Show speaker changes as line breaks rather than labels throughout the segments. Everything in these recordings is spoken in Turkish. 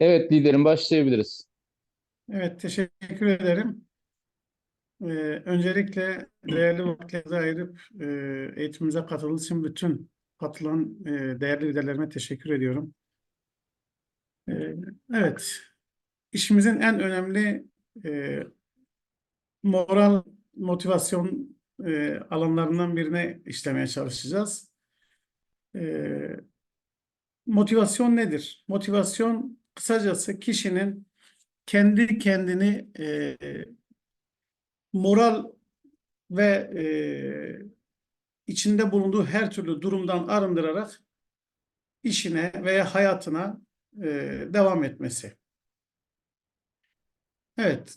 Evet liderim başlayabiliriz.
Evet, teşekkür ederim. Ee, öncelikle değerli vakitlerinizi ayırıp e, eğitimimize katıldığınız için bütün katılan e, değerli liderlerime teşekkür ediyorum. Ee, evet, işimizin en önemli e, moral motivasyon e, alanlarından birine işlemeye çalışacağız. Ee, motivasyon nedir? Motivasyon kısacası kişinin kendi kendini e, moral ve e, içinde bulunduğu her türlü durumdan arındırarak işine veya hayatına e, devam etmesi. Evet,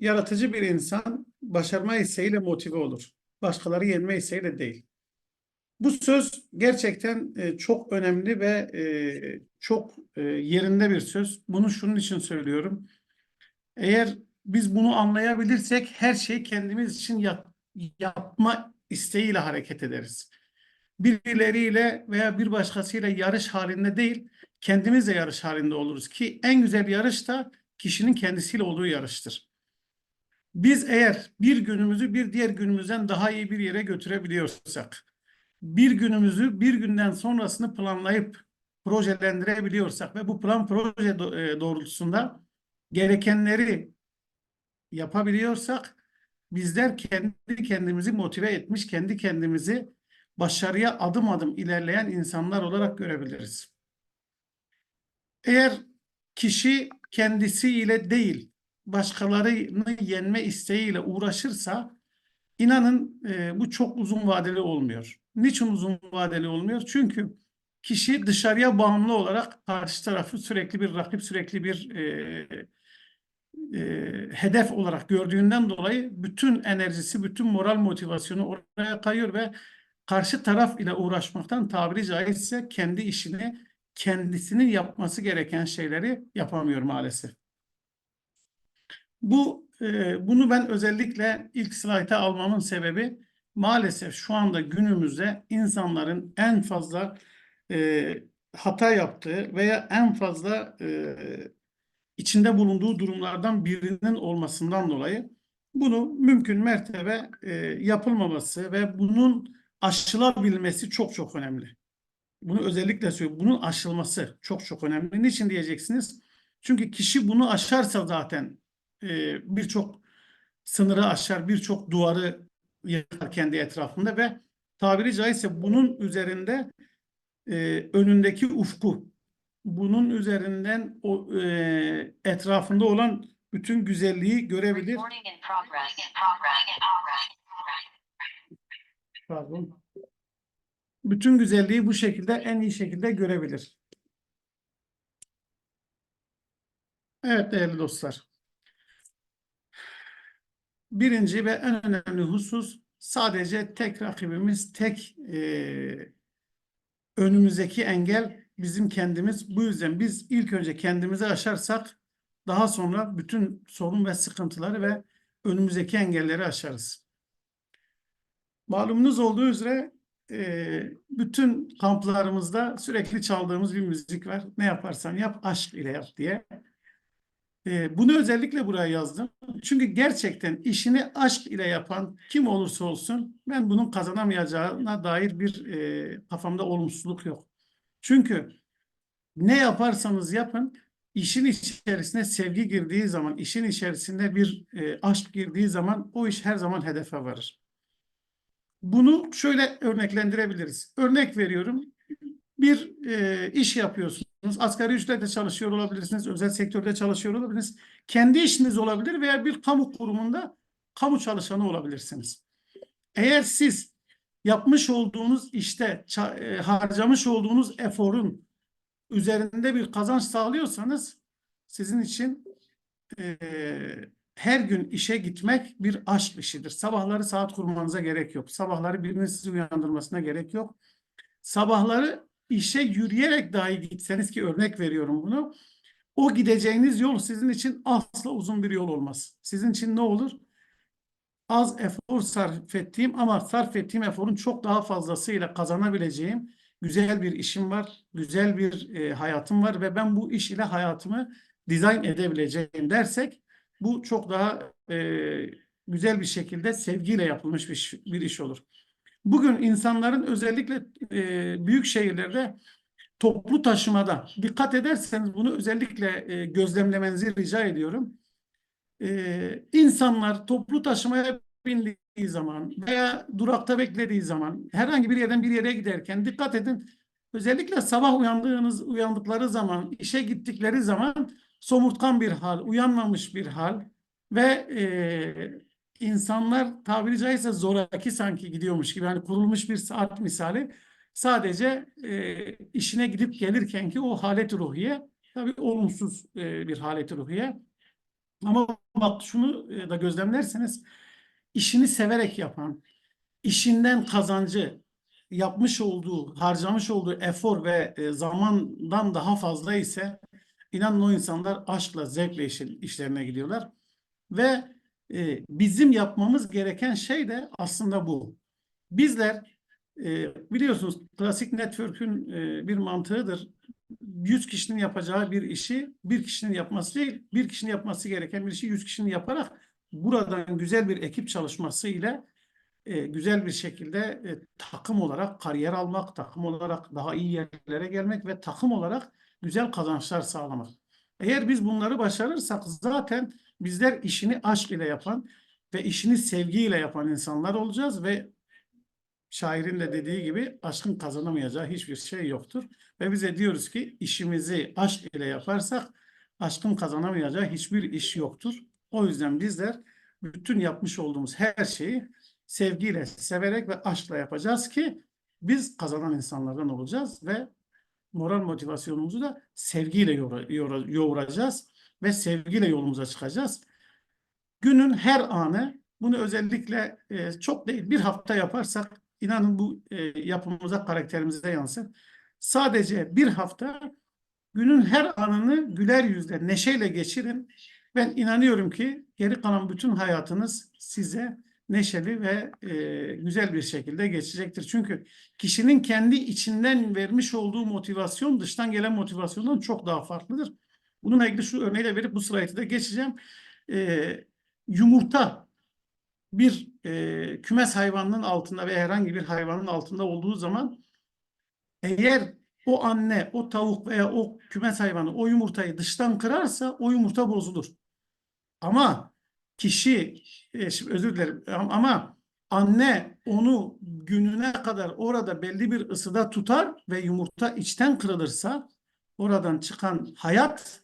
yaratıcı bir insan başarma isteğiyle motive olur. Başkaları yenme isteğiyle değil. Bu söz gerçekten e, çok önemli ve e, çok e, yerinde bir söz. Bunu şunun için söylüyorum. Eğer biz bunu anlayabilirsek her şeyi kendimiz için yap- yapma isteğiyle hareket ederiz. Birileriyle veya bir başkasıyla yarış halinde değil, kendimizle yarış halinde oluruz ki en güzel yarış da kişinin kendisiyle olduğu yarıştır. Biz eğer bir günümüzü bir diğer günümüzden daha iyi bir yere götürebiliyorsak, bir günümüzü bir günden sonrasını planlayıp projelendirebiliyorsak ve bu plan proje e, doğrultusunda gerekenleri yapabiliyorsak bizler kendi kendimizi motive etmiş, kendi kendimizi başarıya adım adım ilerleyen insanlar olarak görebiliriz. Eğer kişi kendisiyle değil, başkalarını yenme isteğiyle uğraşırsa inanın e, bu çok uzun vadeli olmuyor. Niçin uzun vadeli olmuyor? Çünkü kişi dışarıya bağımlı olarak karşı tarafı sürekli bir rakip, sürekli bir e, e, hedef olarak gördüğünden dolayı bütün enerjisi, bütün moral motivasyonu oraya kayıyor ve karşı taraf ile uğraşmaktan tabiri caizse kendi işini, kendisinin yapması gereken şeyleri yapamıyor maalesef. Bu e, bunu ben özellikle ilk slayta almamın sebebi maalesef şu anda günümüzde insanların en fazla e, hata yaptığı veya en fazla e, içinde bulunduğu durumlardan birinin olmasından dolayı bunu mümkün mertebe e, yapılmaması ve bunun aşılabilmesi çok çok önemli. Bunu özellikle söylüyorum. Bunun aşılması çok çok önemli. Niçin diyeceksiniz? Çünkü kişi bunu aşarsa zaten e, birçok sınırı aşar, birçok duvarı yıkar kendi etrafında ve tabiri caizse bunun üzerinde e, önündeki ufku, bunun üzerinden o e, etrafında olan bütün güzelliği görebilir. Pardon. Bütün güzelliği bu şekilde en iyi şekilde görebilir. Evet değerli dostlar. Birinci ve en önemli husus sadece tek rakibimiz, tek e, önümüzdeki engel bizim kendimiz. Bu yüzden biz ilk önce kendimizi aşarsak daha sonra bütün sorun ve sıkıntıları ve önümüzdeki engelleri aşarız. Malumunuz olduğu üzere e, bütün kamplarımızda sürekli çaldığımız bir müzik var. Ne yaparsan yap, aşk ile yap diye. E, bunu özellikle buraya yazdım. Çünkü gerçekten işini aşk ile yapan kim olursa olsun ben bunun kazanamayacağına dair bir e, kafamda olumsuzluk yok. Çünkü ne yaparsanız yapın işin içerisine sevgi girdiği zaman, işin içerisinde bir e, aşk girdiği zaman o iş her zaman hedefe varır. Bunu şöyle örneklendirebiliriz. Örnek veriyorum. Bir e, iş yapıyorsunuz. Asgari ücretle çalışıyor olabilirsiniz. Özel sektörde çalışıyor olabilirsiniz. Kendi işiniz olabilir veya bir kamu kurumunda kamu çalışanı olabilirsiniz. Eğer siz yapmış olduğunuz işte e, harcamış olduğunuz eforun üzerinde bir kazanç sağlıyorsanız sizin için e, her gün işe gitmek bir aşk işidir. Sabahları saat kurmanıza gerek yok. Sabahları birinin sizi uyandırmasına gerek yok. Sabahları işe yürüyerek dahi gitseniz ki örnek veriyorum bunu. O gideceğiniz yol sizin için asla uzun bir yol olmaz. Sizin için ne olur? Az efor sarf ettiğim ama sarf ettiğim eforun çok daha fazlasıyla kazanabileceğim güzel bir işim var, güzel bir e, hayatım var ve ben bu iş ile hayatımı dizayn edebileceğim dersek bu çok daha e, güzel bir şekilde sevgiyle yapılmış bir, bir iş olur. Bugün insanların özellikle e, büyük şehirlerde toplu taşımada dikkat ederseniz bunu özellikle e, gözlemlemenizi rica ediyorum. E, insanlar toplu taşımaya bindiği zaman veya durakta beklediği zaman herhangi bir yerden bir yere giderken dikkat edin. Özellikle sabah uyandığınız uyandıkları zaman, işe gittikleri zaman somurtkan bir hal, uyanmamış bir hal ve e, insanlar tabiri caizse zoraki sanki gidiyormuş gibi hani kurulmuş bir saat misali sadece e, işine gidip gelirken ki o halet ruhiye tabii olumsuz e, bir halet ruhiye ama bak şunu e, da gözlemlerseniz işini severek yapan, işinden kazancı yapmış olduğu, harcamış olduğu efor ve e, zamandan daha fazla ise inanın o insanlar aşkla, zevkle işlerine gidiyorlar. Ve e, bizim yapmamız gereken şey de aslında bu. Bizler e, biliyorsunuz klasik network'ün e, bir mantığıdır. 100 kişinin yapacağı bir işi bir kişinin yapması değil, bir kişinin yapması gereken bir işi 100 kişinin yaparak buradan güzel bir ekip çalışması ile e, güzel bir şekilde e, takım olarak kariyer almak, takım olarak daha iyi yerlere gelmek ve takım olarak güzel kazançlar sağlamak. Eğer biz bunları başarırsak zaten bizler işini aşk ile yapan ve işini sevgiyle yapan insanlar olacağız ve şairin de dediği gibi aşkın kazanamayacağı hiçbir şey yoktur. Ve bize diyoruz ki işimizi aşk ile yaparsak aşkın kazanamayacağı hiçbir iş yoktur. O yüzden bizler bütün yapmış olduğumuz her şeyi sevgiyle, severek ve aşkla yapacağız ki biz kazanan insanlardan olacağız ve moral motivasyonumuzu da sevgiyle yoğura- yoğura- yoğuracağız ve sevgiyle yolumuza çıkacağız. Günün her anı bunu özellikle e, çok değil bir hafta yaparsak inanın bu e, yapımıza karakterimize yansır. Sadece bir hafta günün her anını güler yüzle, neşeyle geçirin. Ben inanıyorum ki geri kalan bütün hayatınız size neşeli ve e, güzel bir şekilde geçecektir. Çünkü kişinin kendi içinden vermiş olduğu motivasyon dıştan gelen motivasyondan çok daha farklıdır. Bununla ilgili şu örneği de verip bu slaytı da geçeceğim. E, yumurta bir e, kümes hayvanının altında ve herhangi bir hayvanın altında olduğu zaman eğer o anne, o tavuk veya o kümes hayvanı o yumurtayı dıştan kırarsa o yumurta bozulur. Ama kişi, e, şimdi özür dilerim am- ama anne onu gününe kadar orada belli bir ısıda tutar ve yumurta içten kırılırsa oradan çıkan hayat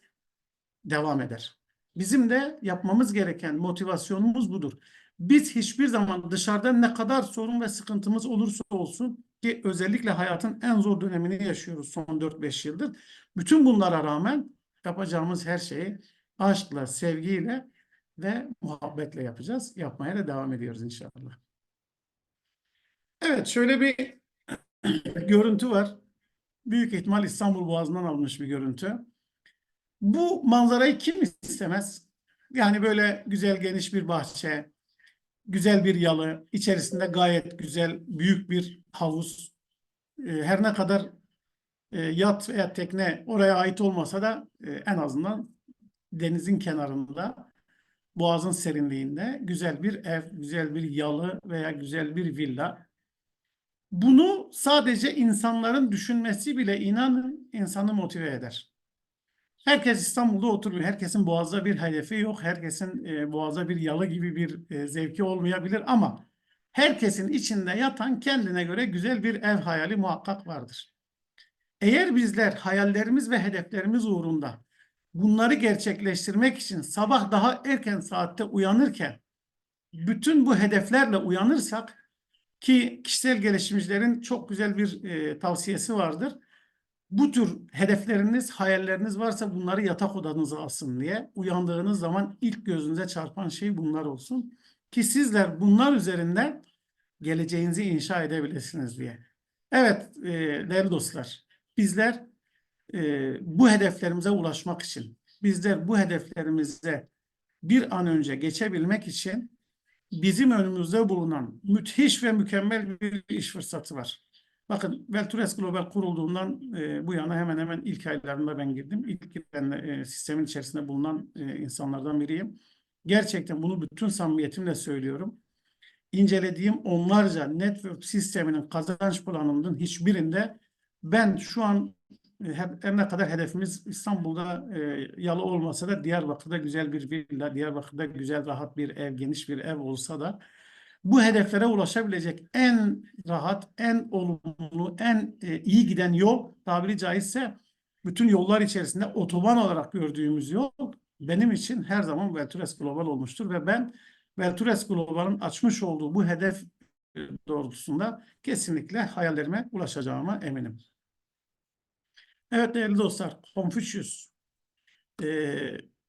devam eder. Bizim de yapmamız gereken motivasyonumuz budur. Biz hiçbir zaman dışarıdan ne kadar sorun ve sıkıntımız olursa olsun ki özellikle hayatın en zor dönemini yaşıyoruz son 4-5 yıldır. Bütün bunlara rağmen yapacağımız her şeyi aşkla, sevgiyle ve muhabbetle yapacağız. Yapmaya da devam ediyoruz inşallah. Evet şöyle bir görüntü var. Büyük ihtimal İstanbul Boğazı'ndan alınmış bir görüntü. Bu manzarayı kim istemez? Yani böyle güzel geniş bir bahçe, güzel bir yalı, içerisinde gayet güzel büyük bir havuz. E, Her ne kadar e, yat veya tekne oraya ait olmasa da e, en azından denizin kenarında, boğazın serinliğinde güzel bir ev, güzel bir yalı veya güzel bir villa. Bunu sadece insanların düşünmesi bile inanın insanı motive eder. Herkes İstanbul'da oturmuyor. Herkesin boğazda bir hedefi yok. Herkesin e, boğazda bir yalı gibi bir e, zevki olmayabilir ama herkesin içinde yatan kendine göre güzel bir ev hayali muhakkak vardır. Eğer bizler hayallerimiz ve hedeflerimiz uğrunda bunları gerçekleştirmek için sabah daha erken saatte uyanırken bütün bu hedeflerle uyanırsak ki kişisel gelişimcilerin çok güzel bir e, tavsiyesi vardır bu tür hedefleriniz, hayalleriniz varsa bunları yatak odanıza asın diye. Uyandığınız zaman ilk gözünüze çarpan şey bunlar olsun. Ki sizler bunlar üzerinden geleceğinizi inşa edebilirsiniz diye. Evet e, değerli dostlar, bizler e, bu hedeflerimize ulaşmak için, bizler bu hedeflerimize bir an önce geçebilmek için bizim önümüzde bulunan müthiş ve mükemmel bir iş fırsatı var. Bakın Veltures Global kurulduğundan e, bu yana hemen hemen ilk aylarında ben girdim. İlk giren e, sistemin içerisinde bulunan e, insanlardan biriyim. Gerçekten bunu bütün samimiyetimle söylüyorum. İncelediğim onlarca network sisteminin kazanç planının hiçbirinde ben şu an e, her, ne kadar hedefimiz İstanbul'da e, yalı olmasa da Diyarbakır'da güzel bir villa, Diyarbakır'da güzel rahat bir ev, geniş bir ev olsa da bu hedeflere ulaşabilecek en rahat, en olumlu, en e, iyi giden yol tabiri caizse bütün yollar içerisinde otoban olarak gördüğümüz yol benim için her zaman Veltures Global olmuştur ve ben Veltures Global'ın açmış olduğu bu hedef e, doğrultusunda kesinlikle hayallerime ulaşacağıma eminim. Evet değerli dostlar, Confucius e,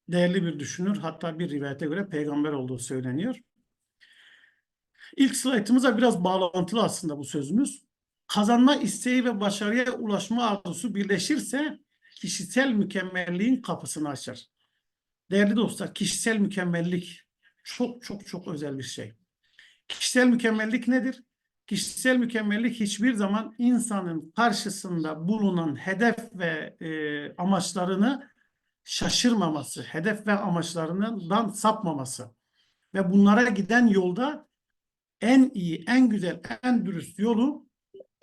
değerli bir düşünür. Hatta bir rivayete göre peygamber olduğu söyleniyor. İlk slaytımıza biraz bağlantılı aslında bu sözümüz. Kazanma isteği ve başarıya ulaşma arzusu birleşirse kişisel mükemmelliğin kapısını açar. Değerli dostlar, kişisel mükemmellik çok çok çok özel bir şey. Kişisel mükemmellik nedir? Kişisel mükemmellik hiçbir zaman insanın karşısında bulunan hedef ve e, amaçlarını şaşırmaması, hedef ve amaçlarından sapmaması ve bunlara giden yolda en iyi, en güzel, en dürüst yolu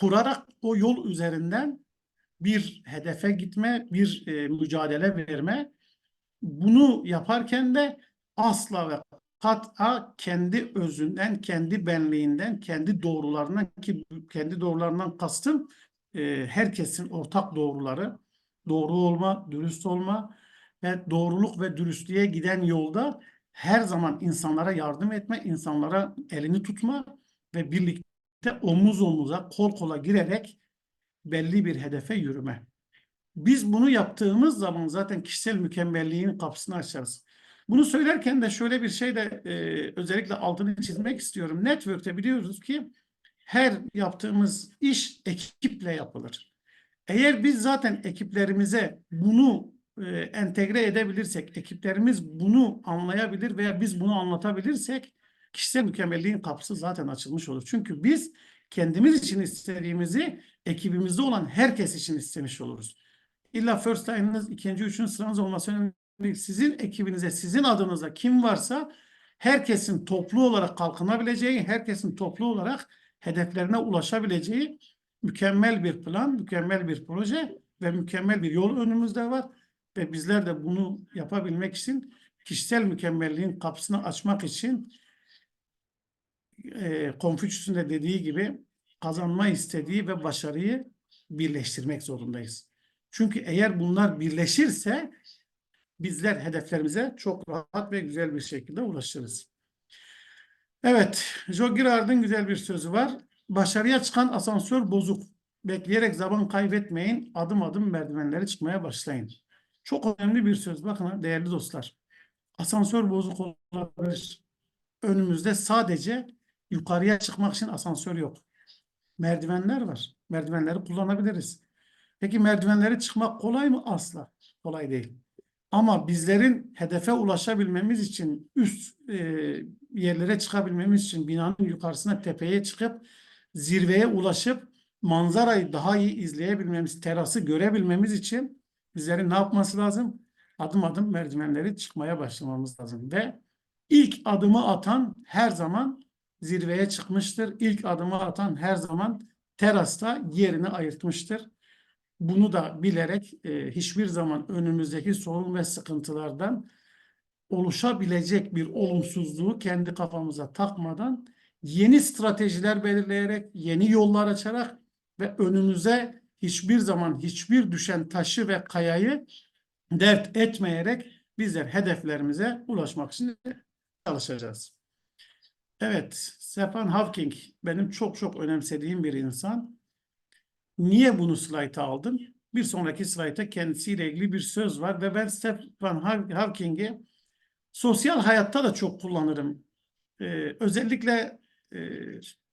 kurarak o yol üzerinden bir hedefe gitme, bir e, mücadele verme. Bunu yaparken de asla ve kat'a kendi özünden, kendi benliğinden, kendi doğrularından ki kendi doğrularından kastım e, herkesin ortak doğruları, doğru olma, dürüst olma ve doğruluk ve dürüstlüğe giden yolda her zaman insanlara yardım etme, insanlara elini tutma ve birlikte omuz omuza, kol kola girerek belli bir hedefe yürüme. Biz bunu yaptığımız zaman zaten kişisel mükemmelliğin kapısını açarız. Bunu söylerken de şöyle bir şey de e, özellikle altını çizmek istiyorum. Network'te biliyoruz ki her yaptığımız iş ekiple yapılır. Eğer biz zaten ekiplerimize bunu e, entegre edebilirsek, ekiplerimiz bunu anlayabilir veya biz bunu anlatabilirsek kişisel mükemmelliğin kapısı zaten açılmış olur. Çünkü biz kendimiz için istediğimizi ekibimizde olan herkes için istemiş oluruz. İlla first time'ınız, ikinci, üçüncü sıranız olması önemli değil. Sizin ekibinize, sizin adınıza kim varsa herkesin toplu olarak kalkınabileceği, herkesin toplu olarak hedeflerine ulaşabileceği mükemmel bir plan, mükemmel bir proje ve mükemmel bir yol önümüzde var. Ve bizler de bunu yapabilmek için kişisel mükemmelliğin kapısını açmak için e, Konfüçyüs'ün de dediği gibi kazanma istediği ve başarıyı birleştirmek zorundayız. Çünkü eğer bunlar birleşirse bizler hedeflerimize çok rahat ve güzel bir şekilde ulaşırız. Evet, Joe Girard'ın güzel bir sözü var. Başarıya çıkan asansör bozuk. Bekleyerek zaman kaybetmeyin. Adım adım merdivenleri çıkmaya başlayın. Çok önemli bir söz. Bakın değerli dostlar. Asansör bozuk olabilir. Önümüzde sadece yukarıya çıkmak için asansör yok. Merdivenler var. Merdivenleri kullanabiliriz. Peki merdivenleri çıkmak kolay mı? Asla. Kolay değil. Ama bizlerin hedefe ulaşabilmemiz için üst e, yerlere çıkabilmemiz için binanın yukarısına tepeye çıkıp zirveye ulaşıp manzarayı daha iyi izleyebilmemiz, terası görebilmemiz için bizlerin ne yapması lazım? Adım adım merdivenleri çıkmaya başlamamız lazım ve ilk adımı atan her zaman zirveye çıkmıştır. İlk adımı atan her zaman terasta yerini ayırtmıştır. Bunu da bilerek e, hiçbir zaman önümüzdeki sorun ve sıkıntılardan oluşabilecek bir olumsuzluğu kendi kafamıza takmadan yeni stratejiler belirleyerek, yeni yollar açarak ve önümüze hiçbir zaman hiçbir düşen taşı ve kayayı dert etmeyerek bizler hedeflerimize ulaşmak için çalışacağız. Evet, Stephen Hawking benim çok çok önemsediğim bir insan. Niye bunu slayta aldım? Bir sonraki slayta kendisiyle ilgili bir söz var ve ben Stephen Hawking'i sosyal hayatta da çok kullanırım. Ee, özellikle e,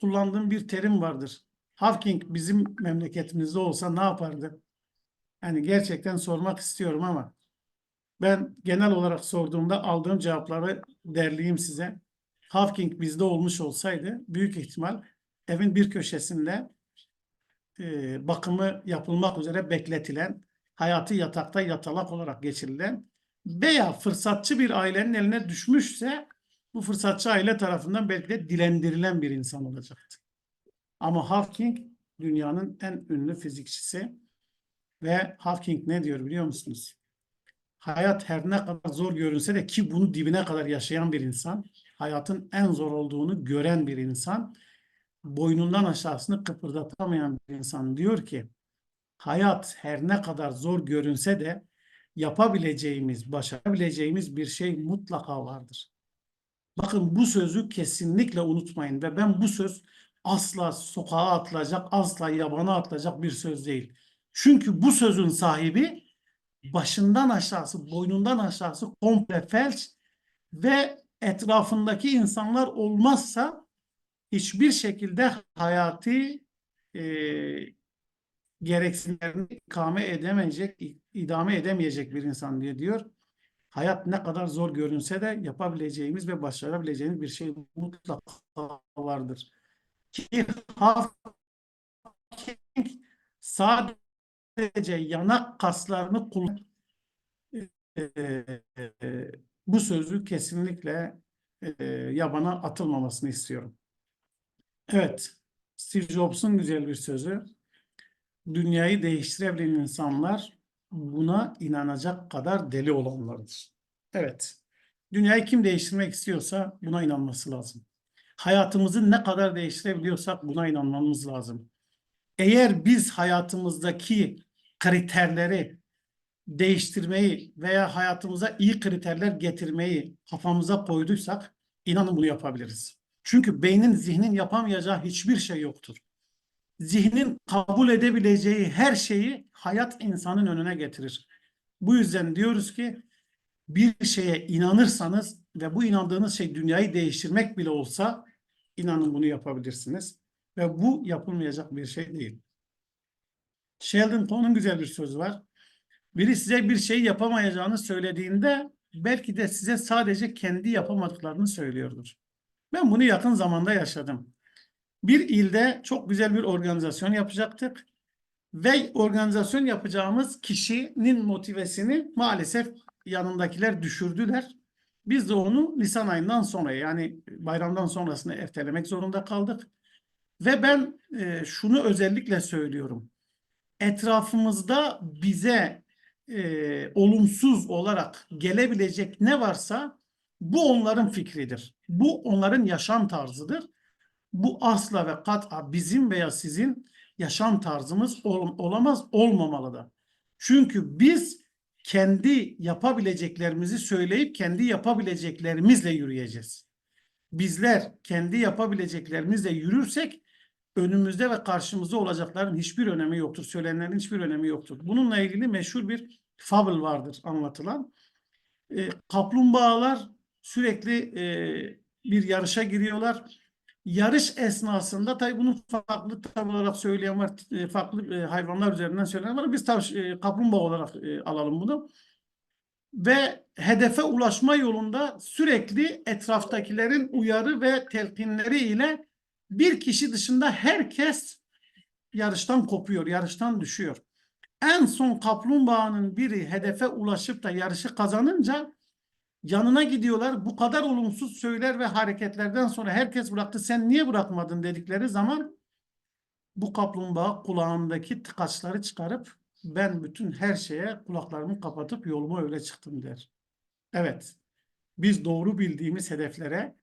kullandığım bir terim vardır. Hawking bizim memleketimizde olsa ne yapardı? Yani gerçekten sormak istiyorum ama ben genel olarak sorduğumda aldığım cevapları derleyeyim size. Hawking bizde olmuş olsaydı büyük ihtimal evin bir köşesinde e, bakımı yapılmak üzere bekletilen, hayatı yatakta yatalak olarak geçirilen veya fırsatçı bir ailenin eline düşmüşse bu fırsatçı aile tarafından belki de dilendirilen bir insan olacaktı. Ama Hawking dünyanın en ünlü fizikçisi ve Hawking ne diyor biliyor musunuz? Hayat her ne kadar zor görünse de ki bunu dibine kadar yaşayan bir insan, hayatın en zor olduğunu gören bir insan, boynundan aşağısını kıpırdatamayan bir insan diyor ki, hayat her ne kadar zor görünse de yapabileceğimiz, başarabileceğimiz bir şey mutlaka vardır. Bakın bu sözü kesinlikle unutmayın ve ben bu söz asla sokağa atılacak, asla yabana atılacak bir söz değil. Çünkü bu sözün sahibi başından aşağısı, boynundan aşağısı komple felç ve etrafındaki insanlar olmazsa hiçbir şekilde hayatı e, gereksinimlerini ikame edemeyecek, idame edemeyecek bir insan diye diyor. Hayat ne kadar zor görünse de yapabileceğimiz ve başarabileceğimiz bir şey mutlaka vardır. Ki Hawking sadece yanak kaslarını kullan bu sözü kesinlikle e, yabana atılmamasını istiyorum. Evet, Steve Jobs'un güzel bir sözü. Dünyayı değiştirebilen insanlar buna inanacak kadar deli olanlardır. Evet, dünyayı kim değiştirmek istiyorsa buna inanması lazım. Hayatımızı ne kadar değiştirebiliyorsak buna inanmamız lazım. Eğer biz hayatımızdaki kriterleri değiştirmeyi veya hayatımıza iyi kriterler getirmeyi kafamıza koyduysak inanın bunu yapabiliriz. Çünkü beynin, zihnin yapamayacağı hiçbir şey yoktur. Zihnin kabul edebileceği her şeyi hayat insanın önüne getirir. Bu yüzden diyoruz ki bir şeye inanırsanız ve bu inandığınız şey dünyayı değiştirmek bile olsa inanın bunu yapabilirsiniz. Ve bu yapılmayacak bir şey değil. Sheldon Cohn'un güzel bir sözü var. Biri size bir şey yapamayacağını söylediğinde belki de size sadece kendi yapamadıklarını söylüyordur. Ben bunu yakın zamanda yaşadım. Bir ilde çok güzel bir organizasyon yapacaktık ve organizasyon yapacağımız kişinin motivesini maalesef yanındakiler düşürdüler. Biz de onu Nisan ayından sonra yani bayramdan sonrasını ertelemek zorunda kaldık. Ve ben e, şunu özellikle söylüyorum. Etrafımızda bize e, olumsuz olarak gelebilecek ne varsa bu onların fikridir. Bu onların yaşam tarzıdır. Bu asla ve kat'a bizim veya sizin yaşam tarzımız ol, olamaz, olmamalı da. Çünkü biz kendi yapabileceklerimizi söyleyip kendi yapabileceklerimizle yürüyeceğiz. Bizler kendi yapabileceklerimizle yürürsek önümüzde ve karşımızda olacakların hiçbir önemi yoktur. Söylenenlerin hiçbir önemi yoktur. Bununla ilgili meşhur bir fable vardır anlatılan. E, kaplumbağalar sürekli e, bir yarışa giriyorlar. Yarış esnasında tabii bunu farklı tabi olarak söyleyen var, e, farklı e, hayvanlar üzerinden söyleyen var. Biz tabii e, kaplumbağa olarak alalım bunu. Ve hedefe ulaşma yolunda sürekli etraftakilerin uyarı ve telkinleri ile bir kişi dışında herkes yarıştan kopuyor, yarıştan düşüyor. En son kaplumbağanın biri hedefe ulaşıp da yarışı kazanınca yanına gidiyorlar. Bu kadar olumsuz söyler ve hareketlerden sonra herkes bıraktı. Sen niye bırakmadın dedikleri zaman bu kaplumbağa kulağındaki tıkaçları çıkarıp ben bütün her şeye kulaklarımı kapatıp yoluma öyle çıktım der. Evet. Biz doğru bildiğimiz hedeflere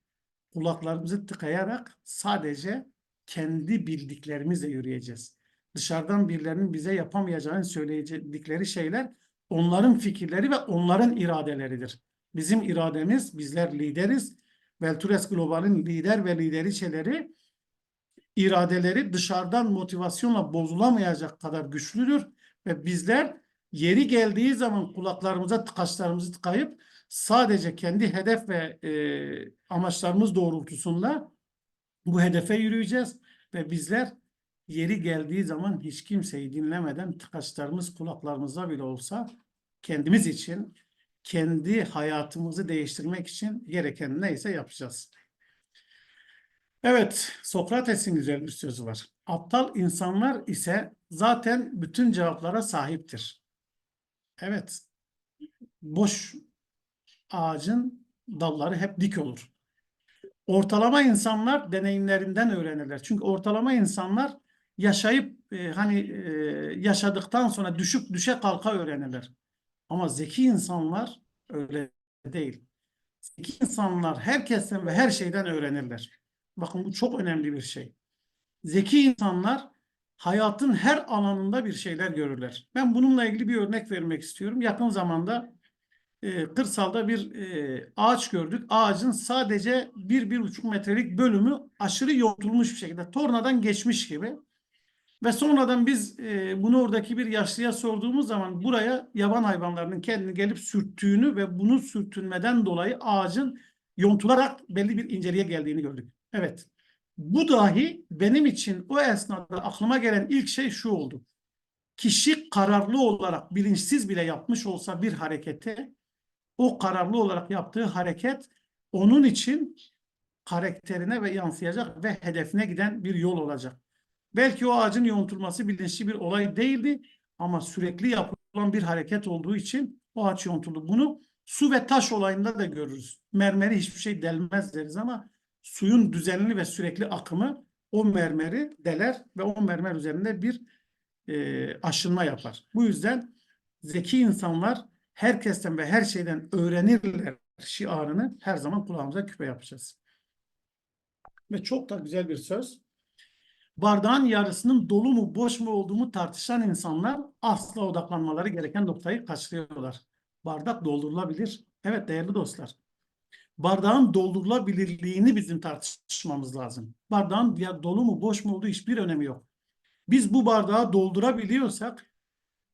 kulaklarımızı tıkayarak sadece kendi bildiklerimizle yürüyeceğiz. Dışarıdan birilerinin bize yapamayacağını söyledikleri şeyler onların fikirleri ve onların iradeleridir. Bizim irademiz, bizler lideriz. Veltures Global'in lider ve lideriçeleri iradeleri dışarıdan motivasyonla bozulamayacak kadar güçlüdür ve bizler yeri geldiği zaman kulaklarımıza tıkaçlarımızı tıkayıp sadece kendi hedef ve e, amaçlarımız doğrultusunda bu hedefe yürüyeceğiz ve bizler yeri geldiği zaman hiç kimseyi dinlemeden tıkaçlarımız kulaklarımızda bile olsa kendimiz için kendi hayatımızı değiştirmek için gereken neyse yapacağız. Evet, Sokrates'in güzel bir sözü var. Aptal insanlar ise zaten bütün cevaplara sahiptir. Evet, boş ağacın dalları hep dik olur. Ortalama insanlar deneyimlerinden öğrenirler. Çünkü ortalama insanlar yaşayıp e, hani e, yaşadıktan sonra düşüp düşe kalka öğrenirler. Ama zeki insanlar öyle değil. Zeki insanlar herkesten ve her şeyden öğrenirler. Bakın bu çok önemli bir şey. Zeki insanlar hayatın her alanında bir şeyler görürler. Ben bununla ilgili bir örnek vermek istiyorum. Yakın zamanda e, kırsalda bir e, ağaç gördük. Ağacın sadece bir, bir buçuk metrelik bölümü aşırı yontulmuş bir şekilde. Tornadan geçmiş gibi. Ve sonradan biz e, bunu oradaki bir yaşlıya sorduğumuz zaman buraya yaban hayvanlarının kendini gelip sürttüğünü ve bunu sürtünmeden dolayı ağacın yontularak belli bir inceliğe geldiğini gördük. Evet. Bu dahi benim için o esnada aklıma gelen ilk şey şu oldu. Kişi kararlı olarak bilinçsiz bile yapmış olsa bir hareketi o kararlı olarak yaptığı hareket onun için karakterine ve yansıyacak ve hedefine giden bir yol olacak. Belki o ağacın yontulması bilinçli bir olay değildi ama sürekli yapılan bir hareket olduğu için o ağaç yontuldu. Bunu su ve taş olayında da görürüz. Mermeri hiçbir şey delmez deriz ama suyun düzenli ve sürekli akımı o mermeri deler ve o mermer üzerinde bir e, aşınma yapar. Bu yüzden zeki insanlar herkesten ve her şeyden öğrenirler şiarını her zaman kulağımıza küpe yapacağız. Ve çok da güzel bir söz. Bardağın yarısının dolu mu boş mu olduğunu tartışan insanlar asla odaklanmaları gereken noktayı kaçırıyorlar. Bardak doldurulabilir. Evet değerli dostlar. Bardağın doldurulabilirliğini bizim tartışmamız lazım. Bardağın ya dolu mu boş mu olduğu hiçbir önemi yok. Biz bu bardağı doldurabiliyorsak,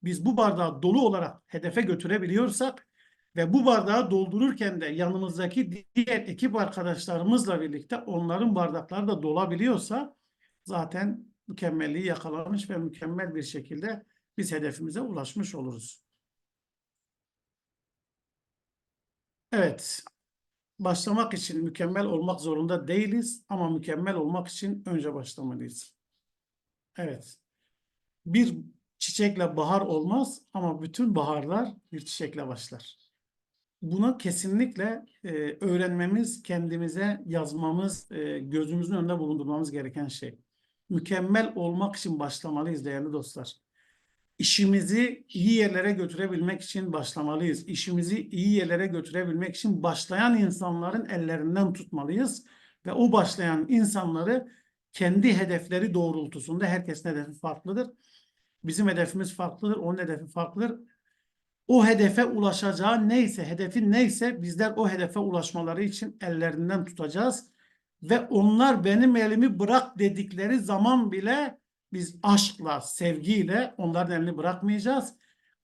biz bu bardağı dolu olarak hedefe götürebiliyorsak ve bu bardağı doldururken de yanımızdaki diğer ekip arkadaşlarımızla birlikte onların bardakları da dolabiliyorsa zaten mükemmelliği yakalamış ve mükemmel bir şekilde biz hedefimize ulaşmış oluruz. Evet, başlamak için mükemmel olmak zorunda değiliz ama mükemmel olmak için önce başlamalıyız. Evet, bir çiçekle bahar olmaz ama bütün baharlar bir çiçekle başlar. Bunu kesinlikle e, öğrenmemiz, kendimize yazmamız, e, gözümüzün önünde bulundurmamız gereken şey. Mükemmel olmak için başlamalıyız değerli dostlar. İşimizi iyi yerlere götürebilmek için başlamalıyız. İşimizi iyi yerlere götürebilmek için başlayan insanların ellerinden tutmalıyız. Ve o başlayan insanları kendi hedefleri doğrultusunda herkesin hedefi farklıdır. Bizim hedefimiz farklıdır, onun hedefi farklıdır. O hedefe ulaşacağı neyse, hedefi neyse bizler o hedefe ulaşmaları için ellerinden tutacağız. Ve onlar benim elimi bırak dedikleri zaman bile biz aşkla, sevgiyle onların elini bırakmayacağız.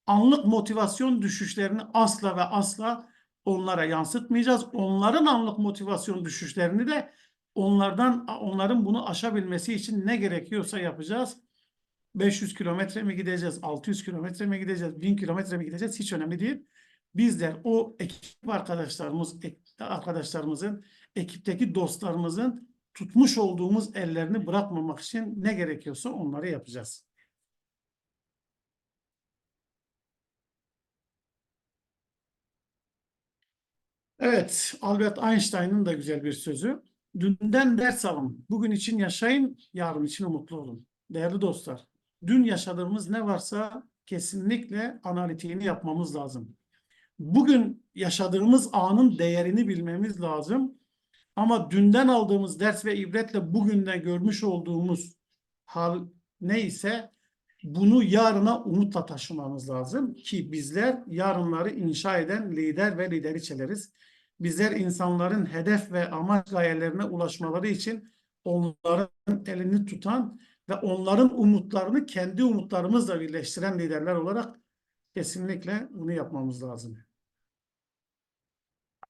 Anlık motivasyon düşüşlerini asla ve asla onlara yansıtmayacağız. Onların anlık motivasyon düşüşlerini de onlardan onların bunu aşabilmesi için ne gerekiyorsa yapacağız. 500 kilometre mi gideceğiz, 600 kilometre mi gideceğiz, 1000 kilometre mi gideceğiz hiç önemli değil. Bizler o ekip arkadaşlarımız, arkadaşlarımızın, ekipteki dostlarımızın tutmuş olduğumuz ellerini bırakmamak için ne gerekiyorsa onları yapacağız. Evet, Albert Einstein'ın da güzel bir sözü. Dünden ders alın, bugün için yaşayın, yarın için umutlu olun. Değerli dostlar, dün yaşadığımız ne varsa kesinlikle analitiğini yapmamız lazım. Bugün yaşadığımız anın değerini bilmemiz lazım. Ama dünden aldığımız ders ve ibretle bugünden görmüş olduğumuz hal neyse bunu yarına umutla taşımamız lazım ki bizler yarınları inşa eden lider ve lideriçeleriz. Bizler insanların hedef ve amaç gayelerine ulaşmaları için onların elini tutan ve onların umutlarını kendi umutlarımızla birleştiren liderler olarak kesinlikle bunu yapmamız lazım.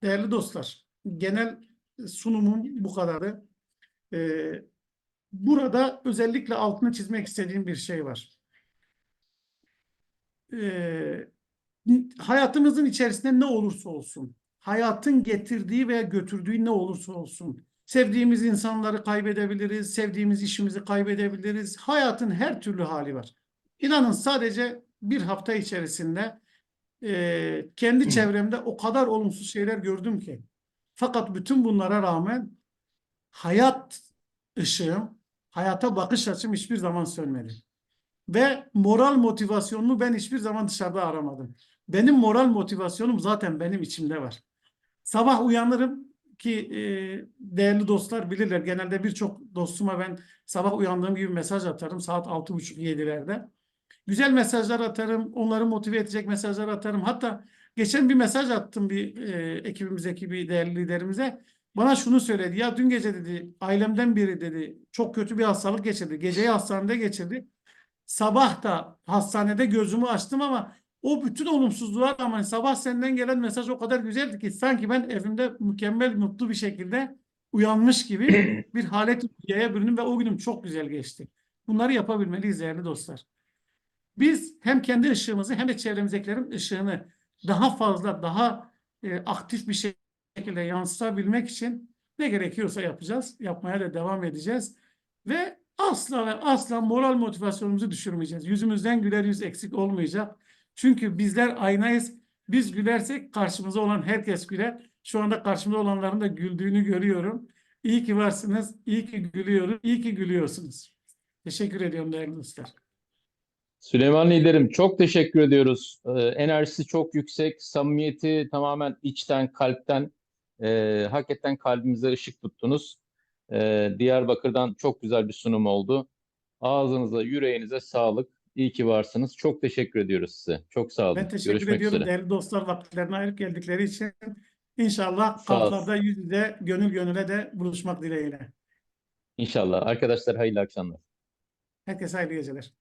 Değerli dostlar, genel sunumum bu kadarı. Ee, burada özellikle altını çizmek istediğim bir şey var. Ee, hayatımızın içerisinde ne olursa olsun, hayatın getirdiği veya götürdüğü ne olursa olsun, Sevdiğimiz insanları kaybedebiliriz, sevdiğimiz işimizi kaybedebiliriz. Hayatın her türlü hali var. İnanın sadece bir hafta içerisinde e, kendi çevremde o kadar olumsuz şeyler gördüm ki. Fakat bütün bunlara rağmen hayat ışığım, hayata bakış açım hiçbir zaman sönmedi. Ve moral motivasyonumu ben hiçbir zaman dışarıda aramadım. Benim moral motivasyonum zaten benim içimde var. Sabah uyanırım ki e, değerli dostlar bilirler. Genelde birçok dostuma ben sabah uyandığım gibi mesaj atarım saat 6.30-7'lerde. Güzel mesajlar atarım, onları motive edecek mesajlar atarım. Hatta geçen bir mesaj attım bir e, ekibimizdeki bir değerli liderimize. Bana şunu söyledi. Ya dün gece dedi ailemden biri dedi çok kötü bir hastalık geçirdi. Geceyi hastanede geçirdi. Sabah da hastanede gözümü açtım ama o bütün olumsuzluğa rağmen sabah senden gelen mesaj o kadar güzeldi ki sanki ben evimde mükemmel, mutlu bir şekilde uyanmış gibi bir halet rüyaya büründüm ve o günüm çok güzel geçti. Bunları yapabilmeliyiz değerli dostlar. Biz hem kendi ışığımızı hem de çevremizdekilerin ışığını daha fazla, daha e, aktif bir şekilde yansıtabilmek için ne gerekiyorsa yapacağız. Yapmaya da devam edeceğiz. Ve asla ve asla moral motivasyonumuzu düşürmeyeceğiz. Yüzümüzden güler yüz eksik olmayacak. Çünkü bizler aynayız. Biz gülersek karşımıza olan herkes güler. Şu anda karşımda olanların da güldüğünü görüyorum. İyi ki varsınız, iyi ki gülüyorum, iyi ki gülüyorsunuz. Teşekkür ediyorum değerli dostlar.
Süleyman liderim çok teşekkür ediyoruz. Ee, enerjisi çok yüksek, samimiyeti tamamen içten, kalpten, e, hakikaten kalbimize ışık tuttunuz. Ee, Diyarbakır'dan çok güzel bir sunum oldu. Ağzınıza, yüreğinize sağlık. İyi ki varsınız. Çok teşekkür ediyoruz size. Çok sağ olun.
Ben teşekkür
Görüşmek
ediyorum
üzere.
değerli dostlar vakitlerini ayırıp geldikleri için. İnşallah kamplarda yüz yüze, gönül gönüle de buluşmak dileğiyle.
İnşallah. Arkadaşlar hayırlı akşamlar.
Herkese hayırlı geceler.